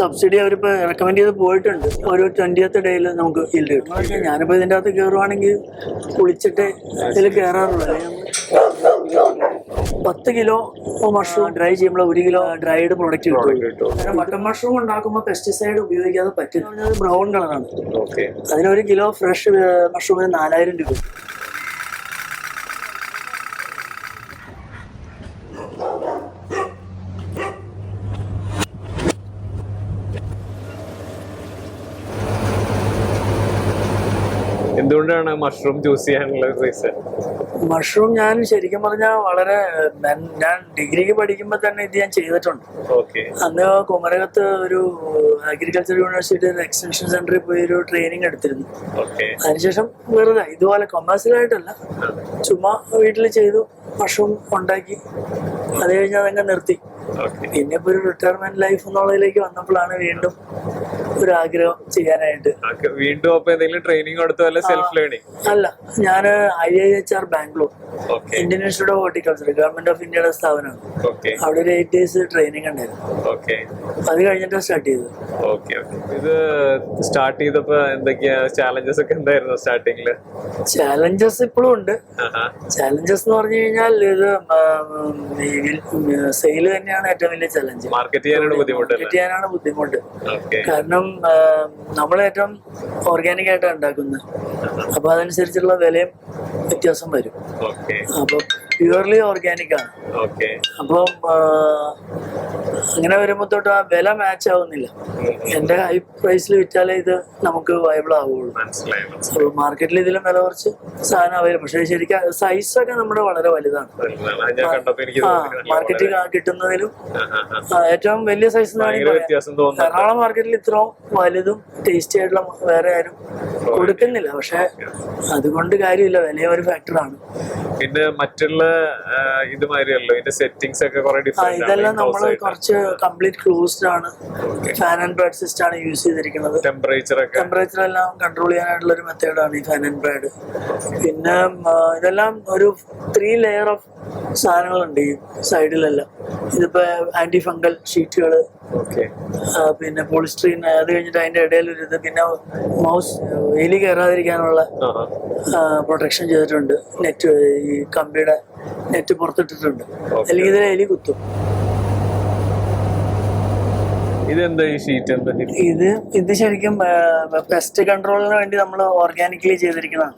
Subsidy അവരിപ്പോ recommend ചെയ്ത് പോയിട്ടുണ്ട്. ഒരു ട്വന്റിയത്ത് ഡേയിൽ നമുക്ക് yield കിട്ടും. ഞാനിപ്പോ ഇതിന്റെ അകത്ത് കയറുവാണെങ്കിൽ കുളിച്ചിട്ട് ഇതിൽ കയറാറുള്ളൂ പത്ത് കിലോ മഷ്റൂം ഡ്രൈ ചെയ്യുമ്പോൾ ഒരു കിലോ ഡ്രൈഡ് പ്രൊഡക്റ്റ് കിട്ടും. മട്ടൺ മഷ്റൂം ഉണ്ടാക്കുമ്പോൾ പെസ്റ്റിസൈഡ് ഉപയോഗിക്കാതെ പറ്റുന്നത് ബ്രൗൺ കളറാണ് ഓക്കെ അതിനൊരു കിലോ ഫ്രഷ് മഷ്റൂമിന് നാലായിരം രൂപ. എന്തുകൊണ്ടാണ് മഷ്റൂം ചൂസ് ചെയ്യാനുള്ള റീസൺ മഷ്റൂം ഞാൻ ശരിക്കും പറഞ്ഞാൽ വളരെ ഞാൻ- ഡിഗ്രിക്ക് പഠിക്കുമ്പോൾ തന്നെ ഇത് ഞാൻ ചെയ്തിട്ടുണ്ട്. ഓക്കെ അന്ന് കുമരകത്ത് ഒരു അഗ്രികൾച്ചർ യൂണിവേഴ്സിറ്റിയുടെ എക്സ്റ്റൻഷൻ സെന്ററിൽ പോയി ഒരു ട്രെയിനിങ് എടുത്തിരുന്നു. ഓക്കെ അതിനുശേഷം വെറുതെ ഇതുപോലെ കൊമേഴ്സ്യലായിട്ടല്ല ചുമ്മാ വീട്ടിൽ ചെയ്തു മഷ്റൂം ഉണ്ടാക്കി. അത് കഴിഞ്ഞ് അതങ്ങ് നിർത്തി. പിന്നെ ഇപ്പൊ ഒരു റിട്ടയർമെന്റ് ലൈഫ് എന്നുള്ളതിലേക്ക് വന്നപ്പോഴാണ് വീണ്ടും ഒരു ആഗ്രഹം ചെയ്യാനായിട്ട് വീണ്ടും അപ്പൊ എന്തെങ്കിലും ട്രെയിനിങ് എടുത്തോ അല്ല സെൽഫ് ലേണിംഗ് അല്ല ഞാൻ I I H R Bangalore. Indian institute of horticulture government of ഇന്ത്യയുടെ സ്ഥാപനം അവിടെ ഒരു എയ്റ്റ് ഡേയ്സ് ട്രെയിനിങ് ഉണ്ടായിരുന്നു. ഓക്കെ. അത് കഴിഞ്ഞിട്ട് സ്റ്റാർട്ട് ചെയ്തു ഇത് സ്റ്റാർട്ട് ചെയ്തപ്പോ എന്തൊക്കെയാ? ചാലഞ്ചസ് ഒക്കെ എന്തായിരുന്നു സ്റ്റാർട്ടിങ്ങിൽ ചാലഞ്ചസ് ഇപ്പോഴും ഉണ്ട്. ചാലഞ്ചസ് എന്ന് പറഞ്ഞു കഴിഞ്ഞാൽ ഇത് സെയിൽ തന്നെയാണ് ഏറ്റവും വലിയ ചലഞ്ച് മാർക്കറ്റ് ചെയ്യാനാണ് ബുദ്ധിമുട്ടല്ലേ ചെയ്യാനാണ് ബുദ്ധിമുട്ട്. കാരണം നമ്മൾ ഏറ്റവും ഓർഗാനിക് ആയിട്ടാണ് ഉണ്ടാക്കുന്നത്. അപ്പൊ അതനുസരിച്ചുള്ള വിലയും വ്യത്യാസം വരും. അപ്പൊ പ്യുവർലി ഓർഗാനിക് ആണ്. ഓക്കെ അപ്പം അങ്ങനെ വരുമ്പോ തൊട്ട് ആ വില മാച്ച് ആവുന്നില്ല. എന്റെ ഹൈ പ്രൈസിൽ വിറ്റാലേ ഇത് നമുക്ക് വയബിൾ ആവുള്ളൂ. മാർക്കറ്റിൽ ഇതിലും വില കുറച്ച് സാധനം അവൈലബിൾ പക്ഷേ ശരിക്കും സൈസൊക്കെ നമ്മുടെ വളരെ വലുതാണ്. മാർക്കറ്റിൽ കിട്ടുന്നതിലും ഏറ്റവും വലിയ സൈസ് എറണാകുളം മാർക്കറ്റിൽ ഇത്രയും വലുതും ടേസ്റ്റി ആയിട്ടുള്ള വേറെ ആരും കൊടുക്കുന്നില്ല. പക്ഷെ അതുകൊണ്ട് കാര്യമില്ല. വില ഒരു ഫാക്ടറാണ് പിന്നെ മറ്റുള്ള ഇതുമാതിരിയല്ലോ. ഇതിന്റെ സെറ്റിംഗ്സ് ഒക്കെ കുറെ ഡിഫറെന്റ് ഇതെല്ലാം നമ്മൾ കുറച്ച് കംപ്ലീറ്റ് ക്ലോസ്ഡ് ആണ്. ഫാൻ ആൻഡ് ബ്രാഡ് സിസ്റ്റം ആണ് യൂസ് ചെയ്തിരിക്കുന്നത്. ടെമ്പറേച്ചർ ഒക്കെ. ടെമ്പറേച്ചർ എല്ലാം കൺട്രോൾ ചെയ്യാനായിട്ടുള്ള ഒരു മെത്തേഡാണ് ഈ ഫാൻ ആൻഡ് ബ്രാഡ് പിന്നെ ഇതെല്ലാം ഒരു ത്രീ ലെയർ ഓഫ് സാധനങ്ങളുണ്ട് ഈ സൈഡിലെല്ലാം. ഇതിപ്പോ ആന്റി ഫംഗൽ ഷീറ്റുകൾ പിന്നെ പോളിസ്ട്രീൻ അത് കഴിഞ്ഞിട്ട് അതിന്റെ ഇടയിൽ ഒരു ഇത് പിന്നെ മൗസ് എലി കയറാതിരിക്കാനുള്ള പ്രൊട്ടക്ഷൻ ചെയ്തിട്ടുണ്ട്. നെറ്റ് ഈ കമ്പിയുടെ നെറ്റ് പുറത്തിട്ടിട്ടുണ്ട്. അല്ലെങ്കിൽ ഇതിൽ എലി കുത്തും. ഇതെന്താ ഈ ഷീറ്റ് എന്താ ഇത് ഇത് ശരിക്കും പെസ്റ്റ് കൺട്രോളിന് വേണ്ടി നമ്മൾ ഓർഗാനിക്കലി ചെയ്തിരിക്കുന്നതാണ്.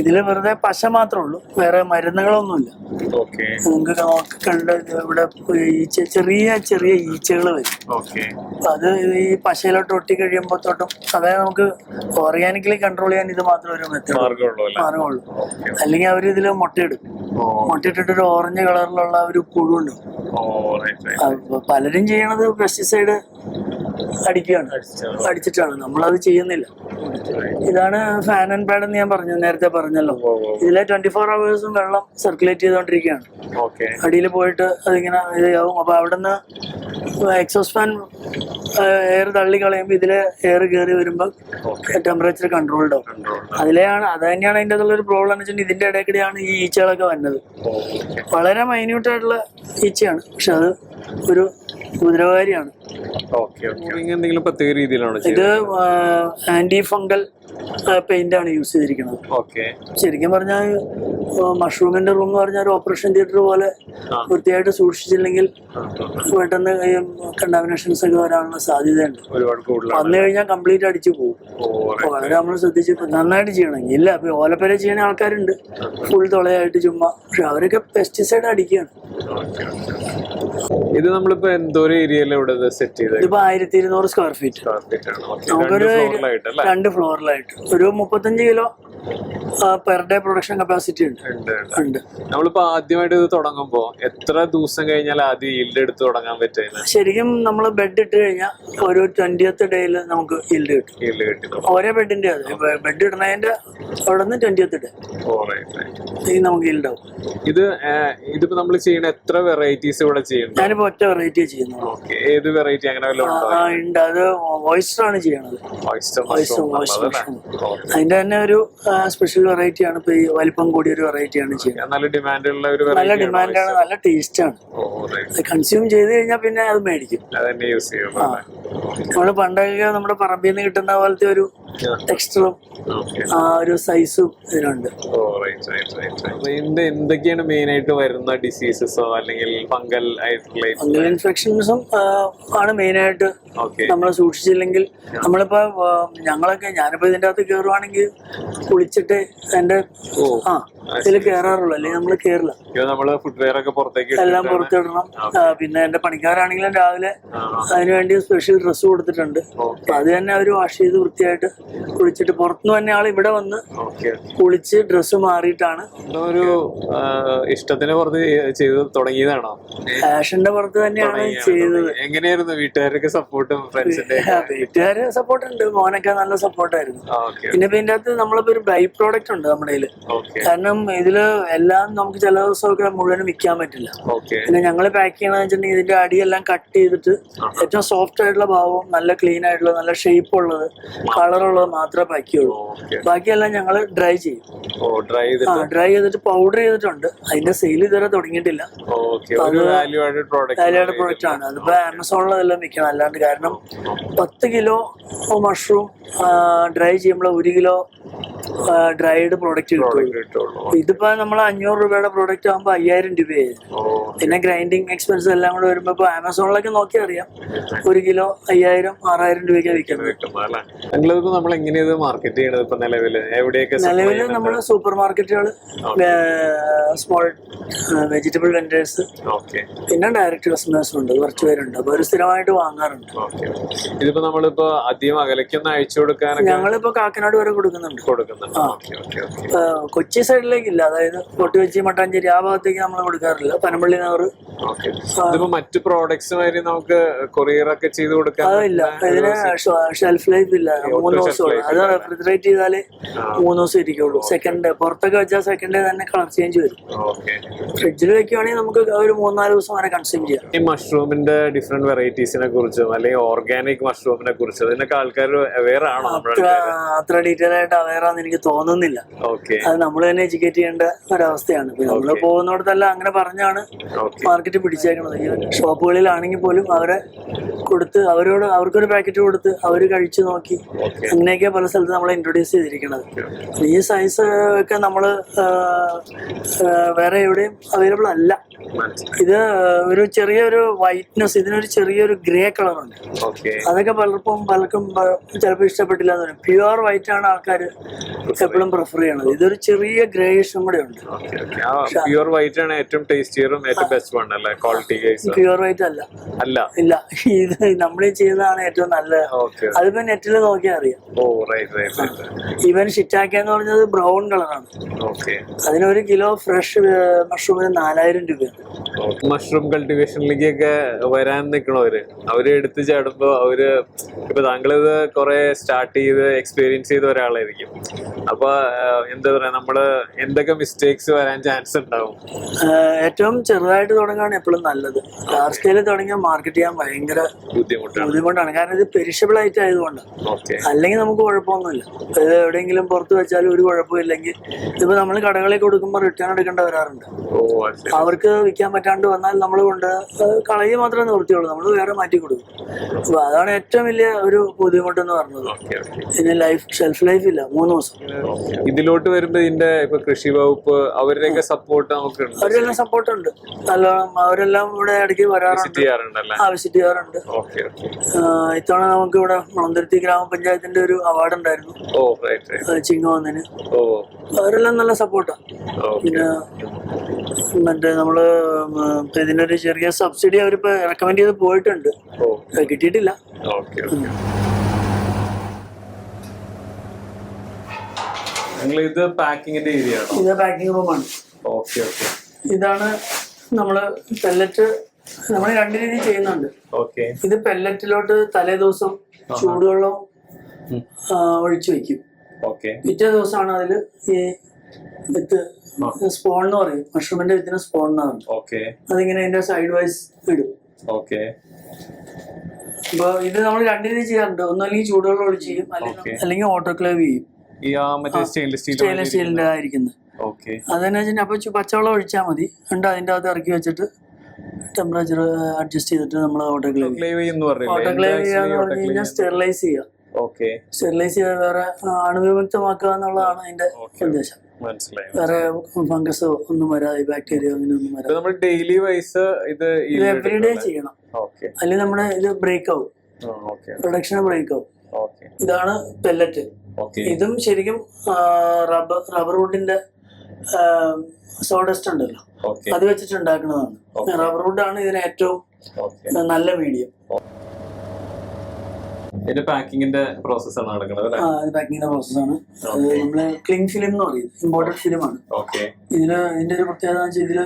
ഇതിൽ വെറുതെ പശ മാത്രമേ ഉള്ളൂ. വേറെ മരുന്നുകളൊന്നുമില്ല. നമുക്ക് നോക്കി കണ്ട് ഇവിടെ ഈച്ച ചെറിയ ചെറിയ ഈച്ചകൾ വരും. അത് ഈ പശയിലോട്ട് ഒട്ടി കഴിയുമ്പോൾ തൊട്ടും അതായത് നമുക്ക് ഓർഗാനിക്കലി കൺട്രോൾ ചെയ്യാൻ ഇത് മാത്രം ഒരു മെത്തേഡ് മാർഗമുള്ളൂ അല്ലേ മാർഗമുള്ളൂ അല്ലെങ്കിൽ അവർ ഇതിൽ മുട്ടയിടും. മുട്ടയിട്ടിട്ട് ഒരു ഓറഞ്ച് കളറിലുള്ള ഒരു പുഴുണ്ട് പലരും ചെയ്യണത് പെസ്റ്റിസൈഡ് അടിക്കുകയാണ്. അടിച്ചിട്ടാണ്. നമ്മളത് ചെയ്യുന്നില്ല. ഇതാണ് ഫാൻ ആൻഡ് പാഡ് എന്ന് ഞാൻ പറഞ്ഞു നേരത്തെ പറഞ്ഞല്ലോ. ഇതിലെ ട്വന്റി ഫോർ അവേഴ്സും വെള്ളം സർക്കുലേറ്റ് ചെയ്തുകൊണ്ടിരിക്കുകയാണ്. അടിയിൽ പോയിട്ട് അതിങ്ങനെ ഇതാവും. അപ്പൊ അവിടുന്ന് എക്സോസ് ഫാൻ എയർ തള്ളി കളയുമ്പോൾ ഇതിലെ എയർ കയറി വരുമ്പോൾ ടെമ്പറേച്ചർ കൺട്രോൾഡ് ആവും. അതിലെയാണ് അത് തന്നെയാണ് അതിന്റെ ഒരു പ്രോബ്ലം എന്ന് വെച്ചിട്ടുണ്ടെങ്കിൽ ഇതിന്റെ ഇടയ്ക്കിടെയാണ് ഈ ഈച്ചകളൊക്കെ വരുന്നത് വളരെ മൈന്യൂട്ടായിട്ടുള്ള ഈച്ചയാണ്. പക്ഷെ അത് ഒരു ഓക്കെ എന്തെങ്കിലും പ്രത്യേക രീതിയിലാണ് ഇത് ആന്റി ഫംഗൽ പെയിന്റ് ആണ് യൂസ് ചെയ്തിരിക്കുന്നത്. ഓക്കെ. ശരിക്കും പറഞ്ഞാൽ മഷ്റൂമിന്റെ റൂം എന്ന് പറഞ്ഞാൽ ഒരു ഓപ്പറേഷൻ തിയേറ്റർ പോലെ വൃത്തിയായിട്ട് സൂക്ഷിച്ചില്ലെങ്കിൽ പെട്ടെന്ന് കണ്ടാമിനേഷൻസ് ഒക്കെ വരാനുള്ള സാധ്യതയുണ്ട്. വന്നു കഴിഞ്ഞാൽ കംപ്ലീറ്റ് അടിച്ചു പോകും. വളരെ നമ്മൾ ശ്രദ്ധിച്ച് നന്നായിട്ട് ചെയ്യണമെങ്കിൽ. ഇല്ല അപ്പൊ ഓലപ്പര ചെയ്യുന്ന ആൾക്കാരുണ്ട്. ഫുൾ തുളയായിട്ട് ചുമ്മാ. പക്ഷെ അവരൊക്കെ പെസ്റ്റിസൈഡ് അടിക്കുകയാണ്. ഇത് നമ്മളിപ്പോ എന്തോ ഏരിയയിലൂടെ സെറ്റ് ചെയ്തത് ഇതിപ്പോ ആയിരത്തി ഇരുന്നൂറ് സ്ക്വയർ ഫീറ്റ് നമുക്കൊരു രണ്ട് ഫ്ലോറിലായിട്ട് ഒരു മുപ്പത്തഞ്ച് kilo per day production capacity ഉണ്ട്. ഉണ്ട് നമ്മളിപ്പോ ആദ്യമായിട്ട് ഇത് തുടങ്ങുമ്പോ എത്ര ദിവസം കഴിഞ്ഞാൽ ആദ്യം ഈൽഡ് എടുത്ത് തുടങ്ങാൻ പറ്റുന്നത്? ശരിക്കും നമ്മൾ ബെഡ് ഇട്ട് കഴിഞ്ഞാൽ ഒരു ട്വന്റിയത്ത് ഡേയിൽ നമുക്ക് ഈൽഡ് കിട്ടും. ഈൽഡ് കിട്ടും. ഓരോ ബെഡിന്റെ അതെ. ബെഡ് ഇടുന്നതിന്റെ അവിടെ നിന്ന് ട്വന്റിയത്ത് ഡേ ഈ നമുക്ക് ഈൽഡ് ആവും. ഇത് ഇതിപ്പോ നമ്മൾ ചെയ്യുന്ന എത്ര വെറൈറ്റീസ് ഇവിടെ ചെയ്യുന്നു? ഞാനിപ്പോ ഒറ്റ വെറൈറ്റി ചെയ്യുന്നു ഏത് വെറൈറ്റി അങ്ങനെ ഉണ്ടോ? അത് ഓയിസ്റ്റർ ആണ് ചെയ്യണത്. ഓയിസ്റ്റർ ഓയിസ്റ്റർ മഷ്റൂം അതിന്റെ തന്നെ ഒരു സ്പെഷ്യൽ വെറൈറ്റി ആണ് ഇപ്പൊ ഈ വലിപ്പം കൂടിയ ഒരു വെറൈറ്റിയാണ് ചെയ്യുന്നത്. നല്ല ഡിമാൻഡുള്ള ഒരു നല്ല ആണ് ഡിമാൻഡാണ് നല്ല ടേസ്റ്റാണ് ഓ കൺസ്യൂം ചെയ്ത് കഴിഞ്ഞാൽ പിന്നെ അത് മേടിക്കും. നമ്മൾ പണ്ടൊക്കെ നമ്മുടെ പറമ്പിൽ നിന്ന് കിട്ടുന്ന പോലത്തെ ഒരു ടെക്സ്റ്ററും ആ ഒരു സൈസും ഇതിനുണ്ട്. എന്തൊക്കെയാണ് മെയിൻ ആയിട്ട് വരുന്ന ഡിസീസസോ അല്ലെങ്കിൽ ഫംഗൽ ആയിട്ടുള്ള ഫംഗൽ ഇൻഫെക്ഷൻസും ആണ് മെയിൻ ആയിട്ട് നമ്മൾ സൂക്ഷിച്ചില്ലെങ്കിൽ. നമ്മളിപ്പോ ഞങ്ങളൊക്കെ ഞാനിപ്പോ ഇതിന്റെ അകത്ത് കയറുവാണെങ്കിൽ കുളിച്ചിട്ട് എന്റെ ആ ഇതിൽ കയറാറുള്ളൂ അല്ലെങ്കിൽ നമ്മൾ കയറില്ല ഫുട്വെയർ ഒക്കെ പുറത്തേക്ക് എല്ലാം പുറത്തിടണം പിന്നെ എന്റെ പണിക്കാരാണെങ്കിലും രാവിലെ അതിനുവേണ്ടി സ്പെഷ്യൽ ഡ്രസ്സ് കൊടുത്തിട്ടുണ്ട്. അത് തന്നെ അവർ വാഷ് ചെയ്ത് വൃത്തിയായിട്ട് കുളിച്ചിട്ട് പുറത്തുനിന്ന് തന്നെ ആൾ ഇവിടെ വന്ന് കുളിച്ച് ഡ്രസ്സ് മാറിയിട്ടാണ്. ഒരു ഇഷ്ടത്തിന് പുറത്ത് ചെയ്ത് തുടങ്ങിയതാണോ? ഫാഷന്റെ പുറത്ത് തന്നെയാണ് ചെയ്തത്. എങ്ങനെയായിരുന്നു വീട്ടുകാരൊക്കെ സപ്പോർട്ടും ഫ്രണ്ട്സിന്റെ വീട്ടുകാര് സപ്പോർട്ട് ഉണ്ട് മോനൊക്കെ നല്ല സപ്പോർട്ടായിരുന്നു പിന്നെ ഇതിന്റെ അകത്ത് നമ്മളിപ്പോ ഒരു ബൈ പ്രോഡക്റ്റ് ഉണ്ട് നമ്മുടെ കാരണം ഇതിൽ എല്ലാം നമുക്ക് ചില ദിവസമൊക്കെ മുഴുവനും വിൽക്കാൻ പറ്റില്ല. പിന്നെ ഞങ്ങൾ പാക്ക് ചെയ്യണമെന്ന് വെച്ചിട്ടുണ്ടെങ്കിൽ ഇതിന്റെ അടിയെല്ലാം കട്ട് ചെയ്തിട്ട് ഏറ്റവും സോഫ്റ്റ് ആയിട്ടുള്ള ഭാവവും നല്ല ക്ലീൻ ആയിട്ടുള്ള നല്ല ഷേപ്പ് ഉള്ളത് കളർ ഉള്ളത് മാത്രമേ പാക്ക് ചെയ്യുള്ളൂ. ബാക്കിയെല്ലാം ഞങ്ങൾ ഡ്രൈ ചെയ്യും. ആ ചെയ്തിട്ട്? ഡ്രൈ ചെയ്തിട്ട് പൗഡർ ചെയ്തിട്ടുണ്ട്. അതിന്റെ സെയിൽ ഇതുവരെ തുടങ്ങിയിട്ടില്ല. വാല്യൂ പ്രോഡക്റ്റ് ആണ് അതിപ്പോ ആമസോണിലെല്ലാം വിൽക്കണം. അല്ലാണ്ട് കാരണം പത്ത് കിലോ മഷ്റൂം ഡ്രൈ ചെയ്യുമ്പോൾ ഒരു കിലോ ഡ്രൈഡ് പ്രോഡക്റ്റ് കിട്ടും. കിട്ടുള്ളൂ. ഇതിപ്പോ നമ്മൾ അഞ്ഞൂറ് രൂപയുടെ പ്രോഡക്റ്റ് ആകുമ്പോൾ അയ്യായിരം രൂപയായി. പിന്നെ ഗ്രൈൻഡിങ് എക്സ്പെൻസ് എല്ലാം കൂടെ വരുമ്പോ ഇപ്പൊ ആമസോണിലൊക്കെ നോക്കി അറിയാം. ഒരു കിലോ അയ്യായിരം ആറായിരം രൂപയ്ക്ക് വിൽക്കുന്നത്. നമ്മൾ മാർക്കറ്റ് ചെയ്യണത് ഇപ്പൊ നിലവിൽ? എവിടെയൊക്കെ നിലവിൽ നമ്മൾ സൂപ്പർ മാർക്കറ്റുകൾ സ്മോൾ വെജിറ്റബിൾ വെൻഡേഴ്സ് പിന്നെ ഡയറക്റ്റ് കസ്റ്റമേഴ്സ് ഉണ്ട് കുറച്ച് പേരുണ്ട്. അപ്പൊ ഒരു സ്ഥിരമായിട്ട് വാങ്ങാറുണ്ട്. ഇതിപ്പോ നമ്മളിപ്പോ അധികം അകലക്കൊന്നും അയച്ചു കൊടുക്കാൻ ഞങ്ങളിപ്പോ കാക്കനാട് വരെ കൊടുക്കുന്നുണ്ട്. കൊടുക്കുന്നുണ്ട്. കൊച്ചി സൈഡിലേക്കില്ല. അതായത് കൊട്ടിവെച്ചി മട്ടാഞ്ചേരി ആ ഭാഗത്തേക്ക് നമ്മൾ കൊടുക്കാറില്ല. പനമ്പള്ളി നഗർ മറ്റു പ്രോഡക്ട്സ് നമുക്ക് കൊറിയർ ഒക്കെ ചെയ്ത് കൊടുക്കാൻ അതില്ല. ഇതിന് ഷെൽഫ് ലൈഫ് ഇല്ല. മൂന്ന് ദിവസമുള്ളൂ. അത് റെഫ്രിജറേറ്റ് ചെയ്താലേ മൂന്ന് ദിവസം ഇരിക്കുള്ളൂ. സെക്കൻഡ് ഡേ പുറത്തൊക്കെ വെച്ചാൽ സെക്കൻഡ് ഡേ തന്നെ കളർ ചേഞ്ച് വരും. ഫ്രിഡ്ജിൽ വെക്കുവാണെങ്കിൽ നമുക്ക് ഒരു മൂന്നാൽ ദിവസം വരെ കൺസ്യൂം ചെയ്യാം. ഈ മഷ്റൂമിന്റെ ഡിഫറെന്റ് വെറൈറ്റീസിനെ കുറിച്ചും അല്ലെങ്കിൽ ഓർഗാനിക് മഷ്റൂമിനെ കുറിച്ചും ഇതിനൊക്കെ ആൾക്കാർ അവെയർ ആണോ അത്ര ഡീറ്റെയിൽ ആയിട്ട് അവയർ ആണെന്ന് എനിക്ക് തോന്നുന്നില്ല. അത് നമ്മൾ തന്നെ എഡ്യൂക്കേറ്റ് ചെയ്യേണ്ട ഒരവസ്ഥയാണ്. നമ്മൾ പോകുന്നിടത്തെല്ലാം അങ്ങനെ പറഞ്ഞാണ് മാർക്കറ്റ് പിടിച്ചേക്കുന്നത് ഈവൻ ഷോപ്പുകളിലാണെങ്കിൽ പോലും അവരെ കൊടുത്ത് അവരോട് അവർക്കൊരു പാക്കറ്റ് കൊടുത്ത് അവർ കഴിച്ചു നോക്കി അങ്ങനെയൊക്കെ പല സ്ഥലത്ത് നമ്മൾ ഇൻട്രൊഡ്യൂസ് ചെയ്തിരിക്കുന്നത് ഈ സൈസ് ഒക്കെ നമ്മൾ വേറെ എവിടെയും അവൈലബിൾ അല്ല. ഇത് ഒരു ചെറിയൊരു വൈറ്റ്നെസ് ഇതിനൊരു ചെറിയൊരു ഗ്രേ കളറുണ്ട് ഉണ്ട്. അതൊക്കെ പലർക്കും പലർക്കും ചിലപ്പോൾ ഇഷ്ടപ്പെട്ടില്ല എന്ന് പറയും. പ്യുവർ വൈറ്റ് ആണ് ആൾക്കാർ എപ്പോഴും പ്രിഫർ ചെയ്യണത് ഇതൊരു ചെറിയ ഗ്രേഷും കൂടെ ഉണ്ട്. പ്യുവർ വൈറ്റ് ആണ് ഏറ്റവും ടേസ്റ്റിയറും ഏറ്റവും ബെസ്റ്റ് വൺ അല്ലേ? ക്വാളിറ്റി പ്യുവർ വൈറ്റ് അല്ല. അല്ല. ഇല്ല. ഇത് നമ്മൾ ചെയ്യുന്നതാണ് ഏറ്റവും നല്ലത്. ഓക്കെ അതിപ്പോ നെറ്റിൽ നോക്കിയാൽ അറിയാം. ഓ റൈറ്റ് ഈവൻ ഷിറ്റാക്ക എന്ന് പറഞ്ഞത് ബ്രൗൺ കളറാണ് ഓക്കെ അതിനൊരു കിലോ ഫ്രഷ് മഷ്റൂമിന് നാലായിരം രൂപയാണ്. മഷ്റൂം കൾട്ടിവേഷനിലേക്കൊക്കെ വരാൻ നിൽക്കണവര് അവർ എടുത്തു ചാടുമ്പോ അവർ ഇപ്പൊ താങ്കളിത് കുറെ സ്റ്റാർട്ട് ചെയ്ത് എക്സ്പീരിയൻസ് ചെയ്ത ഒരാളായിരിക്കും. അപ്പൊ എന്താ പറയാ നമ്മൾ എന്തൊക്കെ മിസ്റ്റേക്സ് വരാൻ ചാൻസ് ഉണ്ടാവും? ഏറ്റവും ചെറുതായിട്ട് തുടങ്ങുകയാണ് എപ്പോഴും നല്ലത്. ലാർജ് സ്കെയിലിൽ തുടങ്ങിയാൽ മാർക്കറ്റ് ചെയ്യാൻ ഭയങ്കര ബുദ്ധിമുട്ടാണ്. ബുദ്ധിമുട്ടാണ്. കാരണം ഇത് പെരിഷബിൾ ആയിട്ട് ആയതുകൊണ്ട്. അല്ലെങ്കിൽ നമുക്ക് കുഴപ്പമൊന്നുമില്ല. ഇത് എവിടെയെങ്കിലും പുറത്ത് വെച്ചാലും ഒരു കുഴപ്പമില്ലെങ്കിൽ ഇതിപ്പോ നമ്മൾ കടകളിൽ കൊടുക്കുമ്പോൾ റിട്ടേൺ എടുക്കേണ്ട വരാറുണ്ട്. അവർക്ക് വിൽക്കാൻ പറ്റാണ്ട് വന്നാൽ നമ്മൾ കൊണ്ട് കളയി മാത്രമേ നിവൃത്തിയുള്ളൂ നമ്മൾ വേറെ മാറ്റി കൊടുക്കും. അപ്പൊ അതാണ് ഏറ്റവും വലിയ ഒരു ബുദ്ധിമുട്ടെന്ന് പറഞ്ഞത്. ഇതിന് ലൈഫ് ഷെൽഫ് ലൈഫ് ഇല്ല. മൂന്ന് ദിവസം. ഇതിലോട്ട് വരുമ്പോ ഇതിന്റെ ഇപ്പൊ കൃഷി വകുപ്പ് അവരുടെയൊക്കെ സപ്പോർട്ട് നമുക്ക് അവരെല്ലാം സപ്പോർട്ട് ഉണ്ട്. നല്ലോണം അവരെല്ലാം ഇവിടെ ഇടയ്ക്ക് വരാറുണ്ട്. വിസിറ്റ് ചെയ്യാറുണ്ട്. ഇത്തവണ നമുക്ക് ഇവിടെ മുളന്തുരുത്തി ഗ്രാമപഞ്ചായത്തിന്റെ ഒരു അവാർഡ് ഉണ്ടായിരുന്നു. ചിങ്ങോന്നിന് അവരെല്ലാം നല്ല സപ്പോർട്ടാണ് പിന്നെ മറ്റേ നമ്മൾ ഇതിനൊരു ചെറിയ സബ്സിഡി അവരിപ്പോ റെക്കമെൻഡ് ചെയ്ത് പോയിട്ടുണ്ട്. കിട്ടിയിട്ടില്ല ഓക്കെ ഓക്കെ നിങ്ങൾ ഇത് പാക്കിങ്ങിന്റെ ഏരിയ ആണോ? ഇത് പാക്കിംഗ് റൂമാണ് ഓക്കെ ഓക്കെ ഇതാണ് നമ്മൾ പെല്ലറ്റ് നമ്മൾ രണ്ട് രീതി ചെയ്യുന്നുണ്ട്. ഓക്കെ ഇത് പെല്ലറ്റിലോട്ട് തലേ ദിവസം ചൂടുവെള്ളം ഒഴിച്ചു വെക്കും. ഓക്കെ പിറ്റേ ദിവസമാണ് അതിൽ ഈ വിത്ത് സ്പോൺ എന്ന് പറയും. മഷ്റൂമിന്റെ വിത്തിന് സ്പോൺ എന്ന് പറയും. ഓക്കെ അതിങ്ങനെ അതിന്റെ സൈഡ് വൈസ് ഇടും. ഓക്കെ അപ്പൊ ഇത് നമ്മൾ രണ്ട് രീതി ചെയ്യാറുണ്ട്. ഒന്നല്ലെങ്കിൽ ചൂടുവെള്ളം ഒഴിച്ച് ചെയ്യും. അല്ലെങ്കിൽ ഓട്ടോക്ലേവ് ചെയ്യും. ഈ ആ മറ്റേ സ്റ്റെയിൻലെസ് സ്റ്റീൽ സ്റ്റെയിൻലെസ് സ്റ്റീലിന്റെ ആയിരിക്കുന്നത് ഓക്കെ. അതെന്നു വെച്ചാൽ അപ്പോൾ പച്ചവെള്ളം ഒഴിച്ചാൽ മതി. എന്നിട്ട് അതിന്റെ അകത്ത് ഇറക്കി വെച്ചിട്ട് ടെമ്പറേച്ചർ അഡ്ജസ്റ്റ് ചെയ്തിട്ട് നമ്മൾ ഓട്ടോക്ലേവ് ഓട്ടോക്ലേവ് എന്ന് ഓട്ടോക്ലേവ് ചെയ്യാന്ന് പറഞ്ഞു പറഞ്ഞില്ലേ കഴിഞ്ഞാൽ സ്റ്റെറിലൈസ് ചെയ്യുക ഓക്കെ. സ്റ്റെറിലൈസ് ചെയ്ത് വേറെ അണുവിമുക്തമാക്കുക എന്നുള്ളതാണ് അതിന്റെ ഉദ്ദേശം. മനസ്സിലായി വേറെ ഫംഗസോ ഒന്നും വരാതെ ബാക്ടീരിയ അങ്ങനെ ഒന്നും വരാം. വരാതെ നമ്മൾ ഡെയിലി വൈസ് ഇത് ഇത് എവറി ഡേ ചെയ്യണം. ഓക്കെ. അല്ലെങ്കിൽ നമ്മുടെ ഇത് ബ്രേക്ക് ആവും. ഓക്കെ. പ്രൊഡക്ഷൻ ബ്രേക്ക് ആവും. ഇതാണ് പെല്ലറ്റ് ഇതും ശരിക്കും റബ്ബർ റബ്ബർ വുഡിന്റെ സോഡസ്റ്റ് ഉണ്ടല്ലോ. അത് വെച്ചിട്ട് ഉണ്ടാക്കുന്നതാണ്. റബ്ബർ വുഡാണ് ഇതിന് ഏറ്റവും നല്ല മീഡിയം ഇതിന്റെ പാക്കിങ്ങിന്റെ പ്രോസസ് ആണ് നടക്കുന്നത് പാക്കിങ്ങിന്റെ പ്രോസസ്സാണ്. നമ്മൾ ക്ലിങ് ഫിലിം എന്ന് പറയും. ഇമ്പോർട്ടഡ് ഫിലിമാണ് ആണ്. ഇതിൽ ഇതിന്റെ ഒരു പ്രത്യേകത വെച്ചാൽ ഇതിൽ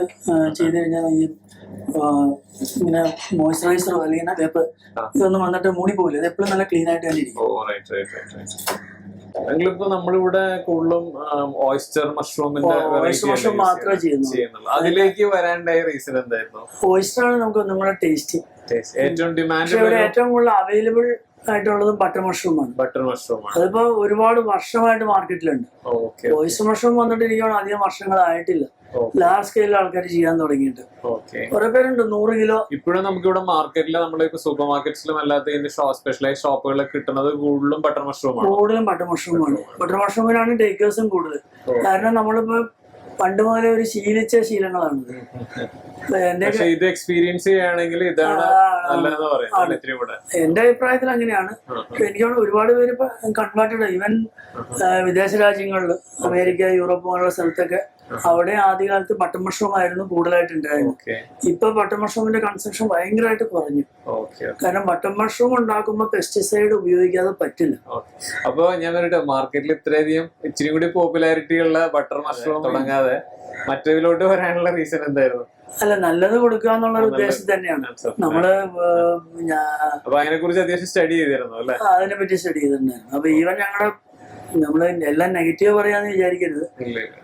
ചെയ്ത് കഴിഞ്ഞാൽ ഈ ഇങ്ങനെ മോയ്സ്ചറൈസറോ അല്ലെങ്കിൽ വേപ്പ് ഇതൊന്നും വന്നിട്ട് മൂടി പോകില്ല ഇത് എപ്പോഴും നല്ല ക്ലീൻ ആയിട്ട് തന്നെ ഇരിക്കും. നിങ്ങളിപ്പോ നമ്മളിവിടെ കൂടുതലും ഓയിസ്റ്റർ മഷ്റൂമിന്റെ അതിലേക്ക് വരാണ്ടായ റീസൺ എന്തായിരുന്നു? ഓയിസ്റ്റർ ആണ് നമുക്ക് നമ്മുടെ ടേസ്റ്റ് ഏറ്റവും ഡിമാൻഡ് ഏറ്റവും കൂടുതൽ അവൈലബിൾ ആയിട്ടുള്ളത് ബട്ടർ മഷ്റൂമാണ് ബട്ടർ മഷ്റൂം അതിപ്പോ ഒരുപാട് വർഷമായിട്ട് മാർക്കറ്റിലുണ്ട് വോയിസ് മഷ്റൂം മഷ്റൂം വന്നിട്ടിരിക്കുകയാണ് അധികം വർഷങ്ങളായിട്ടില്ല. ലാർജ് സ്കെയിലിൽ ആൾക്കാർ ചെയ്യാൻ തുടങ്ങിയിട്ട്. ഓക്കെ. കുറെ പേരുണ്ട് നൂറ് കിലോ. ഇപ്പോഴും നമുക്ക് ഇവിടെ മാർക്കറ്റിൽ നമ്മുടെ സൂപ്പർ മാർക്കറ്റ്സിലും അല്ലാത്ത സ്പെഷ്യലൈസ് ഷോപ്പുകളിൽ കിട്ടുന്നത് കൂടുതലും ബട്ടർ മഷ്റൂമാണ് ആണ്. കൂടുതലും ബട്ടർ മഷ്റൂമാണ് ബട്ടർ മഷ്റൂമിനാണ് ടേക്കേഴ്സും കൂടുതൽ കാരണം നമ്മളിപ്പോ പണ്ട് മുതലേ ഒരു ശീലിച്ച ശീലങ്ങളാണ്. എന്റെ ഇത് എക്സ്പീരിയൻസ് ചെയ്യുകയാണെങ്കിൽ ഇതാണ് എന്റെ അഭിപ്രായത്തിൽ അങ്ങനെയാണ്. എനിക്ക് ഒരുപാട് പേര് ഇപ്പൊ കൺവേർട്ടഡ് ഈവൻ വിദേശ രാജ്യങ്ങളിൽ അമേരിക്ക യൂറോപ്പ് പോലുള്ള സ്ഥലത്തൊക്കെ അവിടെ ആദ്യകാലത്ത് ബട്ടർ മഷ്റൂം ആയിരുന്നു കൂടുതലായിട്ട് ഉണ്ടായിരുന്നത് ഓക്കെ. ഇപ്പൊ ബട്ടർ മഷ്റൂമിന്റെ കൺസംഷൻ ഭയങ്കരമായിട്ട് കുറഞ്ഞു. ഓക്കെ കാരണം ബട്ടർ മഷ്റൂം ഉണ്ടാക്കുമ്പോൾ പെസ്റ്റിസൈഡ് ഉപയോഗിക്കാതെ പറ്റില്ല. അപ്പൊ ഞാൻ പറയട്ടെ മാർക്കറ്റിൽ ഇത്രയധികം ഇച്ചിരി കൂടി പോപ്പുലാരിറ്റി ഉള്ള ബട്ടർ മഷ്റൂം തുടങ്ങാതെ മറ്റേതിലോട്ട് വരാനുള്ള റീസൺ എന്തായിരുന്നു? അല്ല നല്ലത് കൊടുക്കുക എന്നുള്ള ഉദ്ദേശം തന്നെയാണ്. നമ്മൾ അതിനെ കുറിച്ച് അത്യാവശ്യം സ്റ്റഡി ചെയ്തിരുന്നു അല്ലെ? അതിനെ പറ്റി സ്റ്റഡി ചെയ്തിട്ടുണ്ടായിരുന്നു. അപ്പൊ ഈവൻ ഞങ്ങളുടെ നമ്മൾ എല്ലാം നെഗറ്റീവ് പറയാന്ന് വിചാരിക്കരുത്.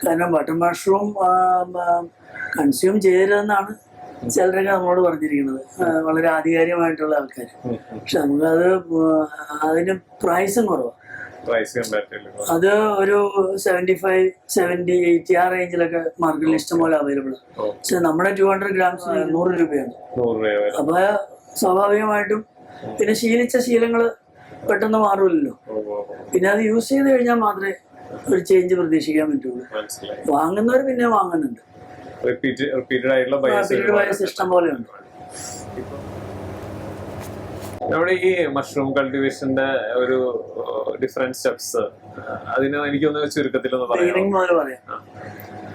കാരണം ബട്ടർ മഷ്റൂം കൺസ്യൂം ചെയ്യരുതെന്നാണ് ചിലരൊക്കെ നമ്മളോട് പറഞ്ഞിരിക്കുന്നത്. വളരെ ആധികാരികമായിട്ടുള്ള ആൾക്കാർ പക്ഷെ നമുക്കത് അതിന് പ്രൈസും കുറവാണ് അത് ഒരു സെവന്റി ഫൈവ് സെവന്റി എയ്റ്റി ആ റേഞ്ചിലൊക്കെ മാർക്കറ്റിൽ ഇഷ്ടംപോലെ അവൈലബിൾ ആണ് പക്ഷെ നമ്മുടെ ടു ഹൺഡ്രഡ് ഗ്രാംസ് നൂറ് രൂപയാണ്. അപ്പൊ സ്വാഭാവികമായിട്ടും പിന്നെ ശീലിച്ച ശീലങ്ങൾ പെട്ടെന്ന് മാറുമല്ലോ. പിന്നെ അത് യൂസ് ചെയ്ത് കഴിഞ്ഞാൽ മാത്രമേ ഒരു ചേഞ്ച് പ്രതീക്ഷിക്കാൻ പറ്റുള്ളൂ. വാങ്ങുന്നവർ പിന്നെ വാങ്ങുന്നുണ്ട്. റിപ്പീറ്റ് റിപ്പീറ്റഡ് ആയിട്ടുള്ള ബയസ് ഇഷ്ടം പോലെ ഉണ്ട്. നമ്മുടെ ഈ മഷ്റൂം കൾട്ടിവേഷന്റെ ഒരു ഡിഫറെന്റ് സ്റ്റെപ്സ് അതിന് എനിക്കൊന്ന് ചുരുക്കത്തിൽ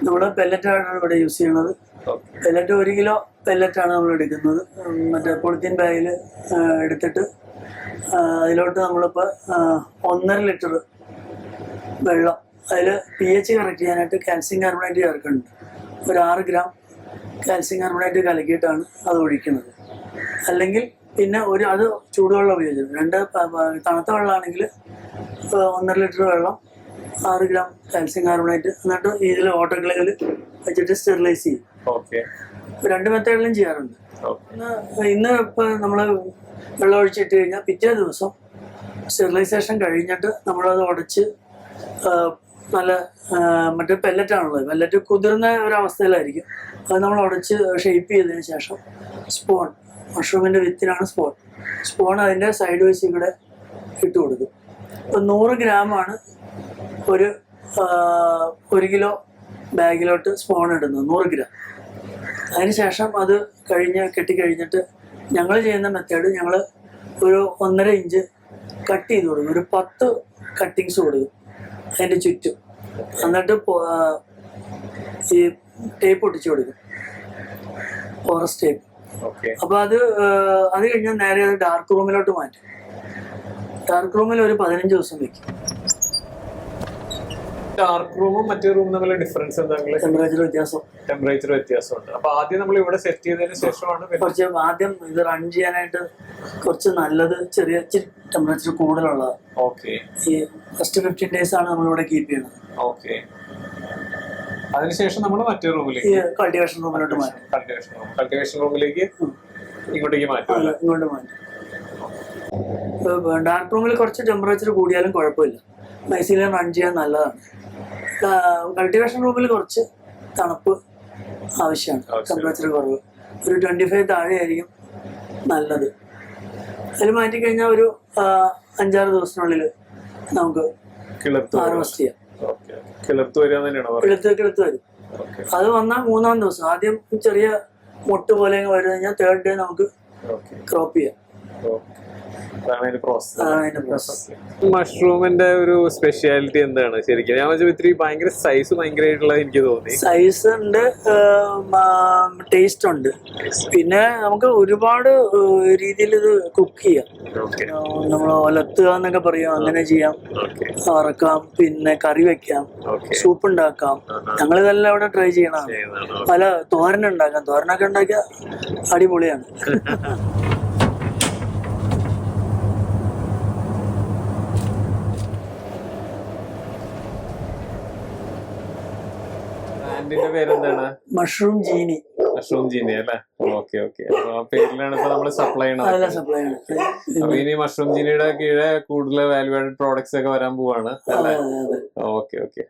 നമ്മൾ പെല്ലറ്റാണ് ഇവിടെ യൂസ് ചെയ്യണത്. പെല്ലറ്റ് ഒരു കിലോ പെല്ലറ്റാണ് നമ്മൾ എടുക്കുന്നത്. മറ്റേ പൊളിത്തീൻ ബാഗിൽ എടുത്തിട്ട് അതിലോട്ട് നമ്മളിപ്പോൾ ഒന്നര ലിറ്റർ വെള്ളം. അതിൽ പി എച്ച് കറക്റ്റ് ചെയ്യാനായിട്ട് കാൽസ്യം കാർബണേറ്റ് ചേർക്കുന്നുണ്ട്. ഒരു ആറ് ഗ്രാം കാൽസ്യം കാർബണേറ്റ് കലക്കിയിട്ടാണ് അത് ഒഴിക്കുന്നത്. അല്ലെങ്കിൽ പിന്നെ ഒരു അത് ചൂടുവെള്ളം ഉപയോഗിച്ചത്. രണ്ട് തണുത്ത വെള്ളമാണെങ്കിൽ ഒന്നര ലിറ്റർ വെള്ളം ആറ് ഗ്രാം കാൽസ്യം കാർബണേറ്റ് എന്നിട്ട് ഇതിൽ ഓട്ടോക്ലേവിൽ വെച്ചിട്ട് സ്റ്റെറിലൈസ് ചെയ്യും. ഓക്കെ രണ്ട് മെത്തേഡിലും ചെയ്യാറുണ്ട്. ഇന്ന് ഇപ്പൊ നമ്മൾ വെള്ളം ഒഴിച്ചിട്ട് കഴിഞ്ഞാൽ പിറ്റേ ദിവസം സ്റ്റെറിലൈസേഷൻ കഴിഞ്ഞിട്ട് നമ്മളത് ഉടച്ച് നല്ല മറ്റേ പെല്ലറ്റാണുള്ളത് പെല്ലറ്റ് കുതിർന്ന ഒരവസ്ഥയിലായിരിക്കും. അത് നമ്മൾ ഉടച്ച് ഷേപ്പ് ചെയ്തതിന് ശേഷം സ്പോൺ മഷ്റൂമിന്റെ വിത്തിനാണ് സ്പോൺ സ്പോൺ അതിന്റെ സൈഡ് വെച്ച് ഇവിടെ ഇട്ട് കൊടുക്കും. ഇപ്പം നൂറ് ഗ്രാമാണ് ഒരു ഒരു കിലോ ബാഗിലോട്ട് സ്പോൺ ഇടുന്നത് നൂറ് ഗ്രാം അതിനുശേഷം അത് കഴിഞ്ഞ് കെട്ടിക്കഴിഞ്ഞിട്ട് ഞങ്ങൾ ചെയ്യുന്ന മെത്തേഡ് ഞങ്ങൾ ഒരു ഒന്നര ഇഞ്ച് കട്ട് ചെയ്ത് കൊടുക്കും. ഒരു പത്ത് കട്ടിങ്സ് കൊടുക്കും അതിന്റെ ചുറ്റും. എന്നിട്ട് ഈ ടേപ്പ് ഒട്ടിച്ച് കൊടുക്കും. ഫോറസ്റ്റ് ടേപ്പ് അപ്പൊ അത് അത് കഴിഞ്ഞാൽ നേരെ അത് ഡാർക്ക് റൂമിലോട്ട് മാറ്റും. ഡാർക്ക് റൂമിൽ ഒരു പതിനഞ്ച് ദിവസം വെക്കും. ഡാർക്ക് റൂമും മറ്റേ റൂമും തമ്മിലുള്ള ഡിഫറൻസ് എന്താ ടെമ്പറേച്ചർ വ്യത്യാസം. ടെമ്പറേച്ചർ വ്യത്യാസമുണ്ട്. അപ്പൊ ആദ്യം നമ്മൾ ഇവിടെ സെറ്റ് ചെയ്തതിന് ശേഷമാണ് കുറച്ച് ആദ്യം ഇത് റൺ ചെയ്യാനായിട്ട് കുറച്ച് നല്ലത് ചെറിയ ടെമ്പറേച്ചർ കൂടുതലുള്ളത്. ഓക്കെ ഈ ഫസ്റ്റ് ഫിഫ്റ്റീൻ ഡേയ്സ് ആണ് നമ്മൾ ഇവിടെ കീപ്പ് ചെയ്യുന്നത് ഓക്കെ അതിനുശേഷം നമ്മൾ മറ്റേ റൂമിലേക്ക് കൾട്ടിവേഷൻ റൂമിലോട്ട് മാറ്റും. കൾട്ടിവേഷൻ റൂം കൾട്ടിവേഷൻ റൂമിലേക്ക് ഇങ്ങോട്ടേക്ക് മാറ്റും ഇങ്ങോട്ട് മാറ്റും. ഡാർക്ക് റൂമിൽ കുറച്ച് ടെമ്പറേച്ചർ കൂടിയാലും കുഴപ്പമില്ല. മൈസീലിയം റൺ ചെയ്യാൻ നല്ലതാണ്. കൾട്ടിവേഷൻ റൂമിൽ കുറച്ച് തണുപ്പ് ആവശ്യമാണ്. ടെമ്പറേച്ചർ കുറവ്. ഒരു ട്വന്റി ഫൈവ് താഴെയായിരിക്കും നല്ലത്. അതിൽ മാറ്റിക്കഴിഞ്ഞാൽ ഒരു അഞ്ചാറ് ദിവസത്തിനുള്ളിൽ നമുക്ക് ഹാർവെസ്റ്റ് ചെയ്യാം. കിളുത്ത് കിളുത്ത് വരും. അത് വന്നാൽ മൂന്നാം ദിവസം. ആദ്യം ചെറിയ മുട്ട് പോലെ വരുന്ന കഴിഞ്ഞാൽ തേർഡ് ഡേ നമുക്ക് ക്രോപ്പ് ചെയ്യാം. മഷ്റൂമിന്റെ ഒരു സ്പെഷ്യാലിറ്റി എന്താണ് ശരിക്കും? ഞാൻ വെച്ചാൽ ഇത്തിരി ഭയങ്കര സൈസ് ഭയങ്കരമായിട്ടുള്ള എനിക്ക് തോന്നി. സൈസ് ഉണ്ട് ടേസ്റ്റ് ഉണ്ട്. പിന്നെ നമുക്ക് ഒരുപാട് രീതിയിൽ ഇത് കുക്ക് ചെയ്യാം. ഓക്കെ നമ്മൾ ഒലത്തുക എന്നൊക്കെ പറയാം അങ്ങനെ ചെയ്യാം. വറക്കാം പിന്നെ കറി വെക്കാം സൂപ്പ് ഉണ്ടാക്കാം. ഞങ്ങൾ ഇതെല്ലാം ഇവിടെ ട്രൈ ചെയ്യണം പല തോരൻ ഉണ്ടാക്കാം. തോരനൊക്കെ ഉണ്ടാക്കിയ അടിപൊളിയാണ്. പേരെന്താണ്? മഷ്റൂം ജീനി മഷ്റൂം ജീനി അല്ലേ? ഓക്കെ ഓക്കെ അപ്പൊ ആ പേരിലാണ് ഇപ്പൊ നമ്മൾ സപ്ലൈ ചെയ്യണത്. സപ്ലൈ അപ്പൊ ഇനി മഷ്റൂം ജീനിയുടെ കീഴെ കൂടുതൽ വാല്യൂ ആഡഡ് പ്രോഡക്ട്സ് ഒക്കെ വരാൻ പോവാണ് അല്ലേ? ഓക്കെ ഓക്കെ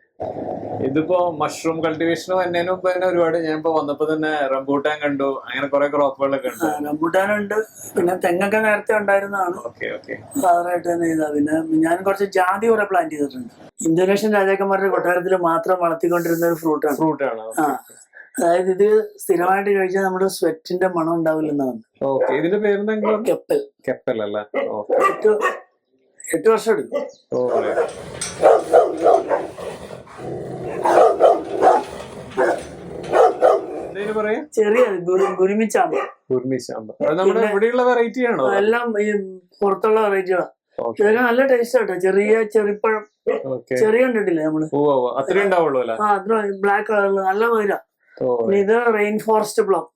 ഇതിപ്പോ മഷ്റൂം കൾട്ടിവേഷൻ എന്നതിനും മുമ്പ് തന്നെ ഒരുപാട്. ഞാൻ ഇപ്പൊ വന്നപ്പോ തന്നെ റംബൂട്ടാൻ കണ്ടു. അങ്ങനെ കുറെ ക്രോപ്പുകളൊക്കെ ഉണ്ട്. റംബൂട്ടാനുണ്ട് പിന്നെ തെങ്ങൊക്കെ നേരത്തെ ഉണ്ടായിരുന്നതാണ്. ഓക്കെ ഓക്കെ സാധാരണയായിട്ട് തന്നെ ചെയ്താ പിന്നെ ഞാൻ കുറച്ച് ജാതി കുറെ പ്ലാന്റ് ചെയ്തിട്ടുണ്ട്. ഇന്തോനേഷ്യൻ രാജാക്കന്മാരുടെ കൊട്ടാരത്തിൽ മാത്രം വളർത്തിക്കൊണ്ടിരുന്ന ഒരു ഫ്രൂട്ടാണ് ഫ്രൂട്ടാണ് അതായത് ഇത് സ്ഥിരമായിട്ട് കഴിച്ചാൽ നമ്മുടെ സ്വെറ്റിന്റെ മണം ഉണ്ടാവില്ലെന്നാണ്. ഓക്കെ ഇതിന്റെ പേരെന്താ കെപ്പൽ. കെപ്പൽ അല്ല. എട്ട് എട്ട് വർഷം എടുക്കും. ചെറിയ ഗുരു- ഗുരുമിച്ചാമ്പ്. നമ്മുടെ ഇവിടെയുള്ള വെറൈറ്റി ആണോ? എല്ലാം ഈ പുറത്തുള്ള വെറൈറ്റികളാണ് ഇതൊക്കെ നല്ല ടേസ്റ്റ് ആട്ടോ. ചെറിയ ചെറിപ്പഴം. ചെറിയ കണ്ടിട്ടില്ലേ നമ്മൾ? അത്രേ ഉണ്ടാവുള്ളൂ ബ്ലാക്ക് കളറിൽ നല്ല മധുര. ഇത് റെയിൻ ഫോറസ്റ്റ് ബ്ലോക്ക്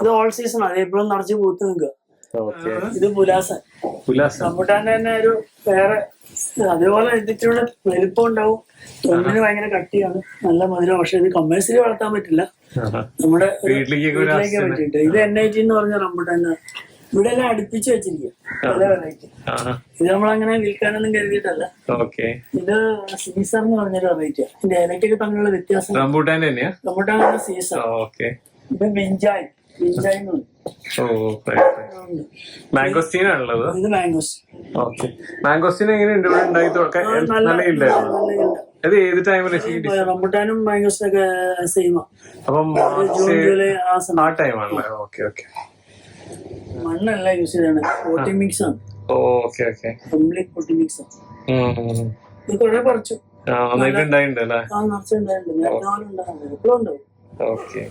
ഇത് ഓൾ സീസൺ ആണ്. എപ്പോഴും നിറച്ച് പൂത്ത് നിൽക്കുക ഓക്കെ. ഇത് പുലാസൻ. റംബുട്ടാന്റെ തന്നെ ഒരു വേറെ അതേപോലെ ഇതിന്റെ വലിപ്പം ഉണ്ടാവും. തൊണ്ടിന് ഭയങ്കര കട്ടിയാണ്. നല്ല മധുരം പക്ഷെ ഇത് കമേഴ്സ്യലി വളർത്താൻ പറ്റില്ല. നമ്മുടെ വീട്ടിലേക്ക് പറ്റിയിട്ട് ഇത് എൻ ഐ ടി എന്ന് പറഞ്ഞ റംബുട്ടാൻ ഇവിടെ എല്ലാം അടുപ്പിച്ച് വെച്ചിരിക്കും. പല വെറൈറ്റി ഇത് നമ്മളങ്ങനെ വിൽക്കാനൊന്നും കരുതിയിട്ടല്ല. ഓക്കെ. ഇത് സീസർ എന്ന് പറഞ്ഞൊരു വെറൈറ്റിയാണ് ഇതിന്റെ ഇലക്കൊക്കെ തമ്മിലുള്ള വ്യത്യാസം. റംബൂട്ടാൻ തന്നെയാ? റംബുട്ടാൻ സീസർ ഓക്കെ. ഇത് മിഞ്ചായ്. മിഞ്ചായ് എന്ന് പറയും. മാംഗോസ്റ്റീൻ ആണുള്ളത് ഇത് മാംഗോസ് ഓക്കെ. മാംഗോസ്റ്റീൻ എങ്ങനെയുണ്ട് ഇവിടെ. അത് ഏത് റംബുട്ടാനും സെയിമാ അപ്പം ആ ടൈമാണല്ലേ ഓക്കെ ഓക്കെ. മണ്ണല്ല യൂസ് ചെയ്താണ് പോട്ടി മിക്സ് ആണ്. Okay okay complete potting mix ആണ്. ഇത് കുറെ പറിച്ചു. നന്നായിട്ട് ഉണ്ടായിട്ടുണ്ട് അല്ലേ? ആ നിറച്ചുണ്ടായിട്ടുണ്ട് നേരത്തെ പോലെ ഉണ്ടാകുന്നുണ്ട് എപ്പോഴും ഉണ്ടാവും. ഓക്കെ.